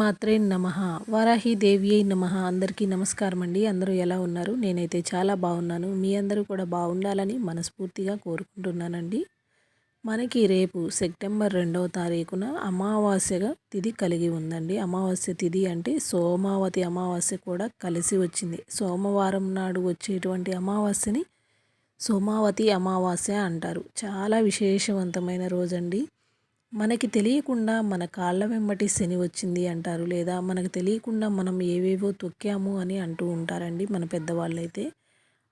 శ్రీమాత్రే నమ. వారాహి దేవి నమ. అందరికీ నమస్కారం అండి అందరూ ఎలా ఉన్నారు? నేనైతే చాలా బాగున్నాను. మీ అందరూ కూడా బాగుండాలని మనస్ఫూర్తిగా కోరుకుంటున్నానండి. మనకి రేపు సెప్టెంబర్ రెండవ తారీఖున అమావాస్యగా తిథి కలిగి ఉందండి. అమావాస్య తిథి అంటే సోమావతి అమావాస్య కూడా కలిసి వచ్చింది. సోమవారం నాడు వచ్చేటువంటి అమావాస్యని సోమావతి అమావాస్య అంటారు. చాలా విశేషవంతమైన రోజండి. మనకి తెలియకుండా మన కాళ్ళ వెంబటి శని వచ్చింది అంటారు లేదా మనకు తెలియకుండా మనం ఏవేవో తొక్కాము అని అంటూ ఉంటారండి మన పెద్దవాళ్ళైతే.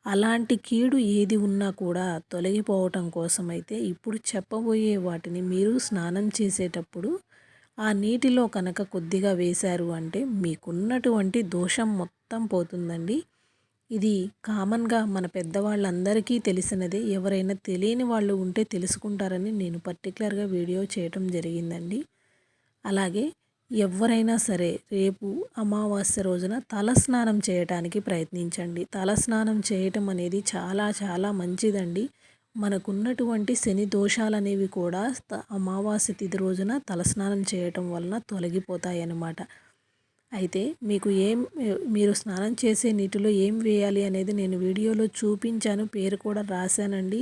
అలాంటి కీడు ఏది ఉన్నా కూడా తొలగిపోవటం కోసమైతే ఇప్పుడు చెప్పబోయే వాటిని మీరు స్నానం చేసేటప్పుడు ఆ నీటిలో కనుక కొద్దిగా వేశారు అంటే మీకున్నటువంటి దోషం మొత్తం పోతుందండి. ఇది కామన్గా మన పెద్దవాళ్ళందరికీ తెలిసినదే. ఎవరైనా తెలియని వాళ్ళు ఉంటే తెలుసుకుంటారని నేను పర్టికులర్గా వీడియో చేయటం జరిగిందండి. అలాగే ఎవరైనా సరే రేపు అమావాస్య రోజున తలస్నానం చేయటానికి ప్రయత్నించండి. తలస్నానం చేయటం అనేది చాలా చాలా మంచిదండి. మనకున్నటువంటి శని దోషాలు అనేవి కూడా అమావాస్య తిథి రోజున తలస్నానం చేయటం వలన తొలగిపోతాయి అన్నమాట అయితే మీకు ఏం మీరు స్నానం చేసే నీటిలో ఏం వేయాలి అనేది నేను వీడియోలో చూపించాను పేరు కూడా రాశానండి.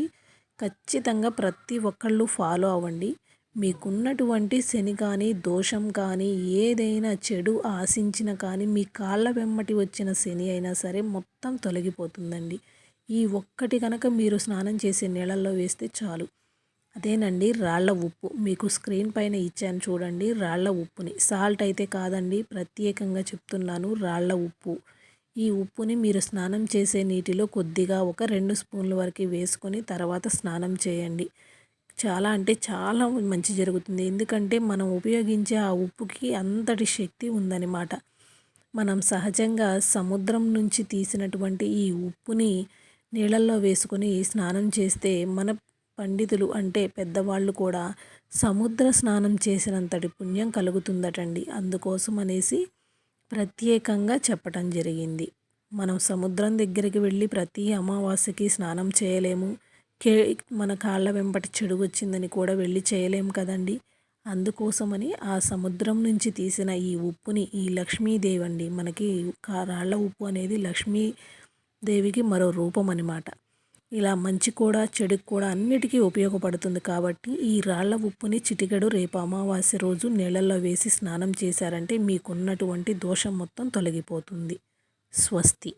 ఖచ్చితంగా ప్రతి ఒక్కళ్ళు ఫాలో అవ్వండి. మీకున్నటువంటి శని కానీ దోషం కానీ ఏదైనా చెడు ఆశించిన కానీ మీ కాళ్ళ వెమ్మటి వచ్చిన శని అయినా సరే మొత్తం తొలగిపోతుందండి. ఈ ఒక్కటి కనుక మీరు స్నానం చేసే నీళ్ళల్లో వేస్తే చాలు. అదేనండి రాళ్ళ ఉప్పు. మీకు స్క్రీన్ పైన ఇచ్చాను చూడండి రాళ్ళ ఉప్పుని. సాల్ట్ అయితే కాదండి ప్రత్యేకంగా చెప్తున్నాను రాళ్ళ ఉప్పు. ఈ ఉప్పుని మీరు స్నానం చేసే నీటిలో కొద్దిగా ఒక రెండు స్పూన్ల వరకు వేసుకొని తర్వాత స్నానం చేయండి. చాలా అంటే చాలా మంచి జరుగుతుంది. ఎందుకంటే మనం ఉపయోగించే ఆ ఉప్పుకి అంతటి శక్తి ఉందన్నమాట. మనం సహజంగా సముద్రం నుంచి తీసినటువంటి ఈ ఉప్పుని నీళ్ళల్లో వేసుకొని స్నానం చేస్తే మన పండితులు అంటే పెద్దవాళ్ళు కూడా సముద్ర స్నానం చేసినంతటి పుణ్యం కలుగుతుందటండి. అందుకోసం అనేసి ప్రత్యేకంగా చెప్పటం జరిగింది. మనం సముద్రం దగ్గరికి వెళ్ళి ప్రతి అమావాస్యకి స్నానం చేయలేము. కే మన కాళ్ళ వెంబటి చెడు వచ్చిందని కూడా వెళ్ళి చేయలేము కదండి. అందుకోసమని ఆ సముద్రం నుంచి తీసిన ఈ ఉప్పుని ఈ లక్ష్మీదేవి అండి మనకి రాళ్ళ ఉప్పు అనేది లక్ష్మీదేవికి మరో రూపం అనమాట ఇలా మంచి కూడా చెడుకు కూడా అన్నిటికీ ఉపయోగపడుతుంది కాబట్టి ఈ రాళ్ళ ఉప్పుని చిటికెడు రేపు అమావాస్య రోజు నీళ్ళల్లో వేసి స్నానం చేశారంటే మీకున్నటువంటి దోషం మొత్తం తొలగిపోతుంది. స్వస్తి.